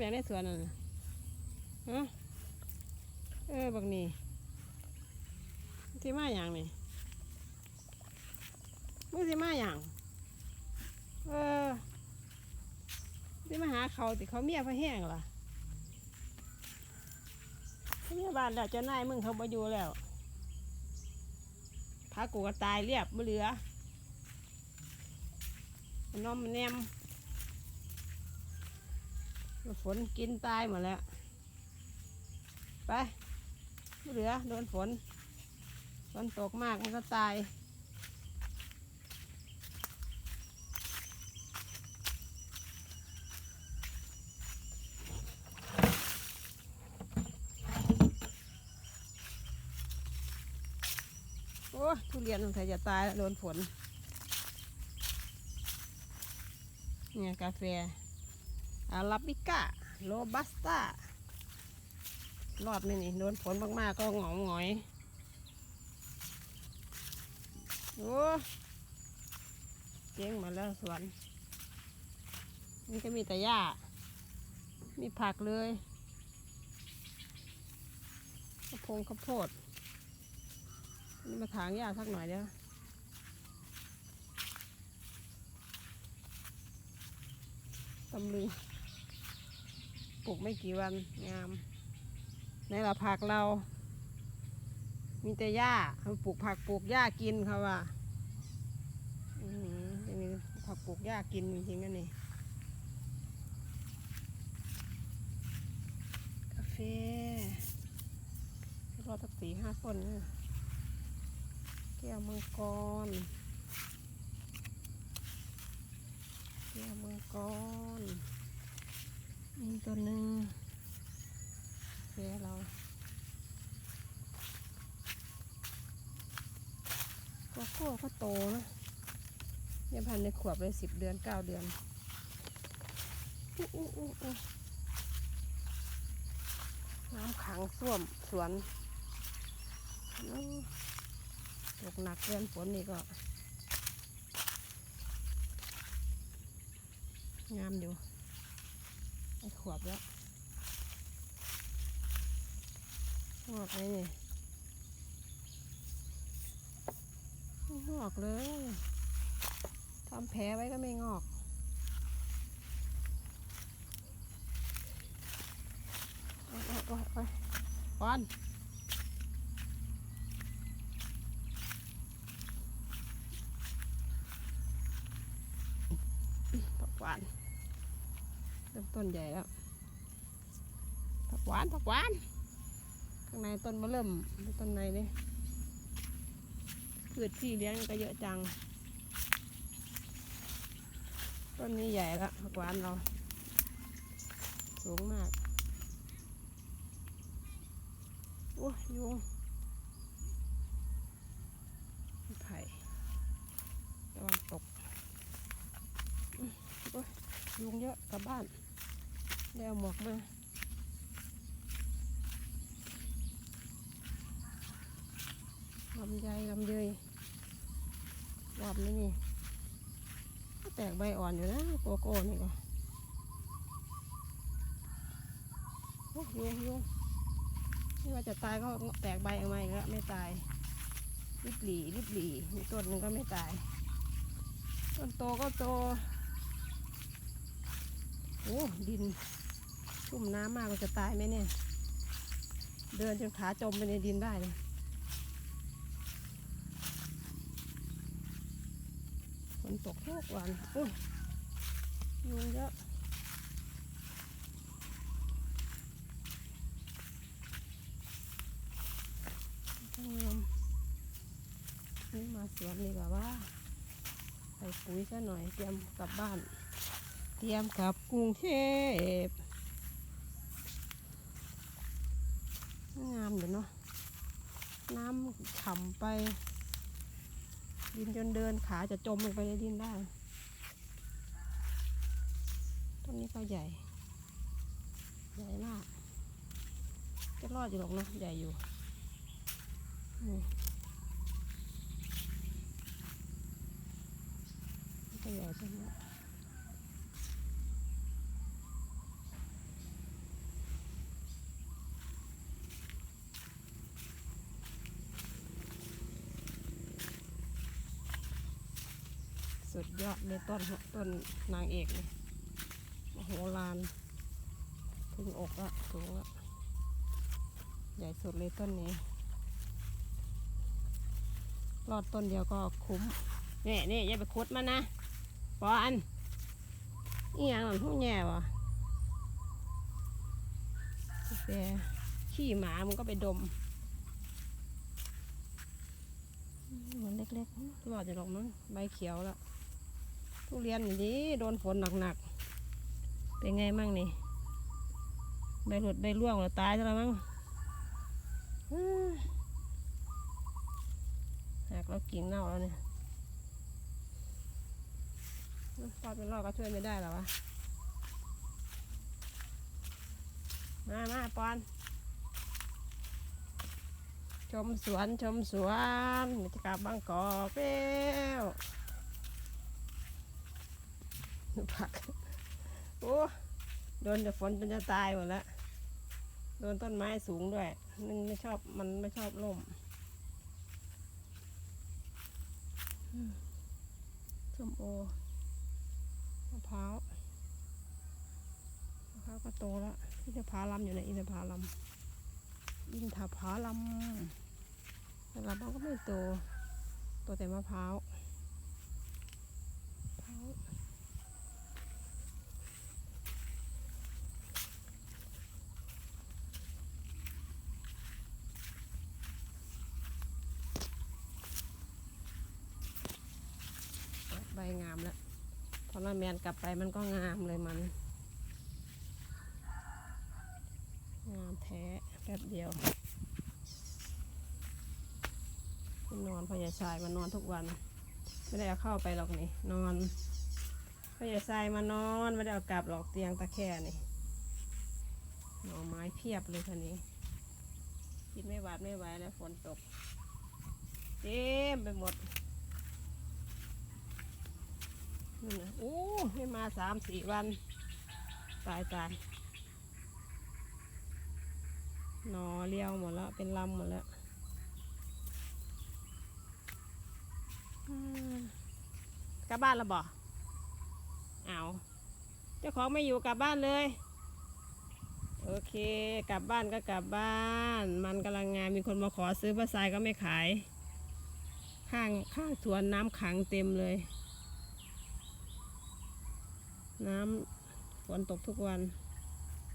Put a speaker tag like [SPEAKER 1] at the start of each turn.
[SPEAKER 1] แบงในสวนนั่นนะเออบักนี่ที่มาอย่างนี่มึงสิมาอย่าง เออสิมาหาเขาติเขาเมียพะแห้งล่ะเขาเมียบ้านแล้วจ้านายมึงเขาบ่อยู่แล้วพากูก็ตายเรียบบ่เหลือมันน้อมนแนม ฝนกินตายหมดแล้ว ไปเหลือโดนฝน ฝนตกมากมันก็ตาย โอ้ทุเรียนสงสัยจะตายแล้วโดนฝน เนี่ยกาแฟ อาราบิก้าโรบัสต้ารอบนี้นี่โดนฝนมาก ๆ ก็หงอยหงอยโอ้เจ๊งหมาแล้วสวนนี่ก็มีแต่หญ้า มีผักเลยข้าวโพงข้าวโพด นี่มาถางหญ้าสักหน่อยเดียวตำลึง ลูกไม่กี่วันงาม ในละผักเรา มีแต่หญ้าเขาปลูกผักปลูกหญ้ากินเขาว่าอืมจะมีผักปลูกหญ้ากินจริงๆนี่กาแฟรอตักสี่ห้าต้นนะแก้วมังกรแก้วมังกร ตัวหนึ่งเสียเราก็โค้ก็โตนะยังพันในขวบเลยสิบเดือนเก้าเดือนอู้อู้อู้อู้น้ำขังส้วมสวนตกหนักเดือนฝนนี่ก็ งามอยู่ ไอขวบแล้วงอกเลยนี่ไม่งอกเลยทำแผลไว้ก็ไม่งอกไปไปไปวันผักหวาน เริ่ม ต้นใหญ่แล้วผักหวานผักหวาน ข้างในต้นมะเริ่มต้นในนี่พืชที่เลี้ยงก็เยอะจัง ต้นนี้ใหญ่แล้วผักหวานเรา สูงมากโอ้ยยุงไผ่ตะวันตกโอ้ยยุงเยอะกลับบ้าน ได้เอาหมวกมาลำไยลำเยยรอบนี้นี่ก็แตกใบอ่อนอยู่นะโกโก้นี่ก็โอ้ยุงยุงนี่ว่าจะตายก็แตกใบออกมาอีกแล้วไม่ตายริบหลีริบหลีมีต้นหนึงก็ไม่ตาย ต้นโตก็โต โอ้ดิน ชุ่มน้ำมากมันจะตายไหมเนี่ย เดินจนขาจมไปในดินได้เลยฝนตกทุกวันอุ้ยยุงเยอะมนี่มาสวนดีกว่าว่าใส่ปุ๋ยซะหน่อยเตรียมกลับบ้าน เตรียมกลับกรุงเทพ งามเดี๋ยวเนาะน้ำฉ่ำไป ดินจนเดินขาจะจมลงไปในดินได้ต้นนี้ก็ใหญ่ ใหญ่มาก จะรอดอยู่หรอกนะใหญ่อยู่นี่ก็ใหญ่ใช่ไหม สุดยอดเลยต้นต้นนางเอกเลยโอ้โหลาน ถึงอกละสูงละใหญ่สุดเลยต้นนี้ รอดต้นเดียวก็คุ้มนี่นี่อย่าไปคุดมันนะปออันนี่ยังหล่นทุ่งแย่วะแต่ขี้หมามันก็ไปดมมันเล็กๆรอดจะหรอกมั้งใบเขียวแล้ว ทุเรียนอย่างนี้โดนฝนหนักๆ เป็นไงมั่งนี่ใบหลุดใบร่วงแล้วตายซะแล้วมั้งหักแล้วกิ่งเน่าแล้วเนี่ยตอนเป็นรอบก็ช่วยไม่ได้หรอวะ มามาปอน ชมสวนชมสวนบรรยากาศบางกอกเปี้ยว ผัก โอ้โดนแต่ฝนจนจะตายหมดแล้ว โดนต้นไม้สูงด้วย มันไม่ชอบมันไม่ชอบร่มอืมส้มโอมะพร้าวมะพร้าวก็โตแล้วอินทผลัมอยู่ในอินทผลัมอินทผลัมแต่ลำมันก็ไม่โต โตแต่มะพร้าวมะพร้าว ใบงามแล้ว พอน้าแมนกลับไปมันก็งามเลยมัน งามแท้แป๊บเดียวคุณนอนพอยาชายมานนอนทุกวัน ไม่ได้เอาเข้าไปหรอกนี่ นอนพอยาชายมานอนไม่ได้เอากลับหรอกเตียงตะแคร่นี่หน่อไม้เพียบเลยคันนี้กินไม่หวาดไม่ไหวแล้วฝนตกเต็มไปหมด นั่นนะโอ้ไม่มาสามสี่วัน ตายตายหนอเลี้ยวหมดแล้ว เป็นลำหมดแล้วกลับบ้านแล้วบ่เอาเจ้าของไม่อยู่กลับบ้านเลย โอเค กลับบ้านก็กลับบ้าน มันกำลังงานมีคนมาขอซื้อปลาทรายก็ไม่ขาย ข้างข้างสวนน้ำขังเต็มเลย น้ำฝนตกทุกวัน